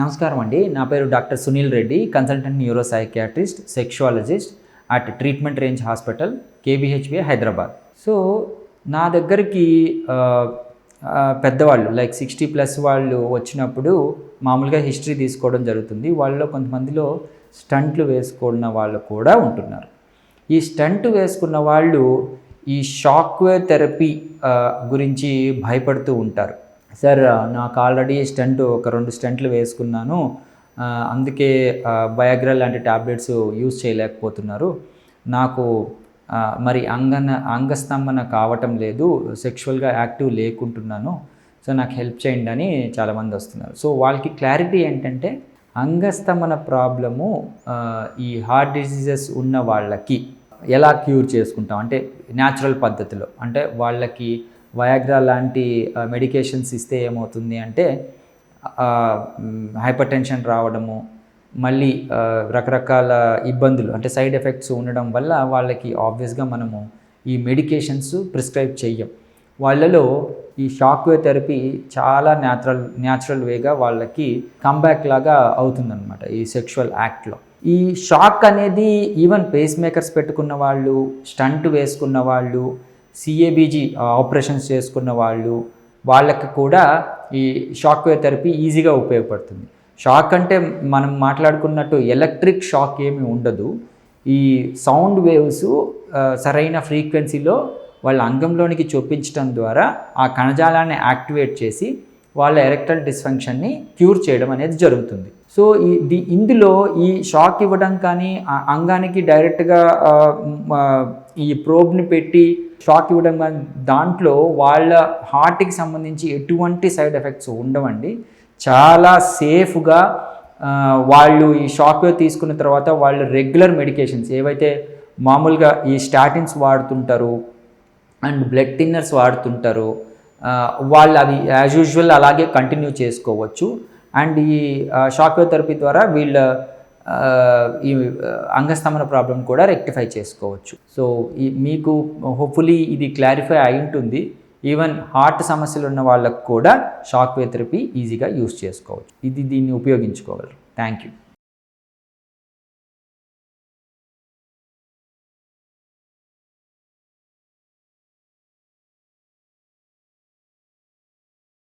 నమస్కారం అండి. నా పేరు doctor Sunil Reddy consultant neuro psychiatrist sexologist at treatment range hospital KPHB Hyderabad. So నా దగ్గరికి పెద్దవాళ్ళు లైక్ సిక్స్టీ ప్లస్ వాళ్ళు వచ్చినప్పుడు మామూలుగా హిస్టరీ తీసుకోవడం జరుగుతుంది. వాళ్ళలో కొంతమందిలో స్టంట్లు వేసుకున్న వాళ్ళు కూడా ఉంటున్నారు. ఈ స్టంట్ వేసుకున్న వాళ్ళు ఈ షాక్వేర్ థెరపీ గురించి భయపడుతూ ఉంటారు. సార్ నాకు ఆల్రెడీ స్టంట్ ఒక రెండు స్టంట్లు వేసుకున్నాను. అందుకే బయాగ్రా లాంటి ట్యాబ్లెట్స్ యూజ్ చేయలేకపోతున్నారు. నాకు మరి అంగన అంగస్తంభన కావటం లేదు. సెక్షువల్గా యాక్టివ్ లేకుంటున్నాను. సో నాకు హెల్ప్ చేయండి అని చాలామంది వస్తున్నారు. సో వాళ్ళకి క్లారిటీ ఏంటంటే అంగస్తంభన ప్రాబ్లము ఈ హార్ట్ డిసీజెస్ ఉన్న వాళ్ళకి ఎలా క్యూర్ చేసుకుంటాం? అంటే న్యాచురల్ పద్ధతిలో. అంటే వాళ్ళకి వయాగ్రా లాంటి మెడికేషన్స్ ఇస్తే ఏమవుతుంది అంటే హైపర్ టెన్షన్ రావడము మళ్ళీ రకరకాల ఇబ్బందులు అంటే సైడ్ ఎఫెక్ట్స్ ఉండడం వల్ల వాళ్ళకి ఆబ్వియస్గా మనము ఈ మెడికేషన్స్ ప్రిస్క్రైబ్ చెయ్యం. వాళ్ళలో ఈ షాక్వే థెరపీ చాలా న్యాచురల్ న్యాచురల్ వేగా వాళ్ళకి కంబ్యాక్ లాగా అవుతుందన్నమాట ఈ సెక్షువల్ యాక్ట్లో ఈ షాక్ అనేది ఈవెన్ పేస్ మేకర్స్ పెట్టుకున్న వాళ్ళు స్టంట్ వేసుకున్న వాళ్ళు సిఏబీజీ ఆపరేషన్స్ చేసుకున్న వాళ్ళు వాళ్ళకి కూడా ఈ షాక్ వేవ్ థెరపీ ఈజీగా ఉపయోగపడుతుంది. షాక్ అంటే మనం మాట్లాడుకున్నట్టు ఎలక్ట్రిక్ షాక్ ఏమి ఉండదు. ఈ సౌండ్ వేవ్స్ సరైన ఫ్రీక్వెన్సీలో వాళ్ళ అంగంలోనికి చొప్పించడం ద్వారా ఆ కణజాలాన్ని యాక్టివేట్ చేసి వాళ్ళ ఎరెక్టల్ డిస్ఫంక్షన్ని క్యూర్ చేయడం అనేది జరుగుతుంది. సో ఈ ది ఇందులో ఈ షాక్ ఇవ్వడం కానీ ఆ అంగానికి డైరెక్ట్గా ఈ ప్రోబ్ని పెట్టి షాక్ ఇవ్వడం కానీ దాంట్లో వాళ్ళ హార్ట్కి సంబంధించి ఎటువంటి సైడ్ ఎఫెక్ట్స్ ఉండవండి. చాలా సేఫ్గా వాళ్ళు ఈ షాక్ వేవ్ తీసుకున్న తర్వాత వాళ్ళు రెగ్యులర్ మెడికేషన్స్ ఏవైతే మామూలుగా ఈ స్టాటిన్స్ వాడుతుంటారు అండ్ బ్లడ్ థిన్నర్స్ వాడుతుంటారు వాళ్ళు అవి యాజ్ యూజువల్ అలాగే కంటిన్యూ చేసుకోవచ్చు. అండ్ ఈ షాక్ వేవ్ థెరపీ ద్వారా వీళ్ళ ఈ అంగస్తమన అంగస్తంభన ప్రాబ్లం కూడా రెక్టిఫై చేసుకోవచ్చు. సో ఈ మీకు హోప్ఫుల్లీ ఇది క్లారిఫై అయి ఉంటుంది. ఈవెన్ హార్ట్ సమస్యలు ఉన్న వాళ్ళకు కూడా షాక్ వే థెరపీ ఈజీగా యూస్ చేసుకోవచ్చు. ఇది దీన్ని ఉపయోగించుకోగలరు. Thank you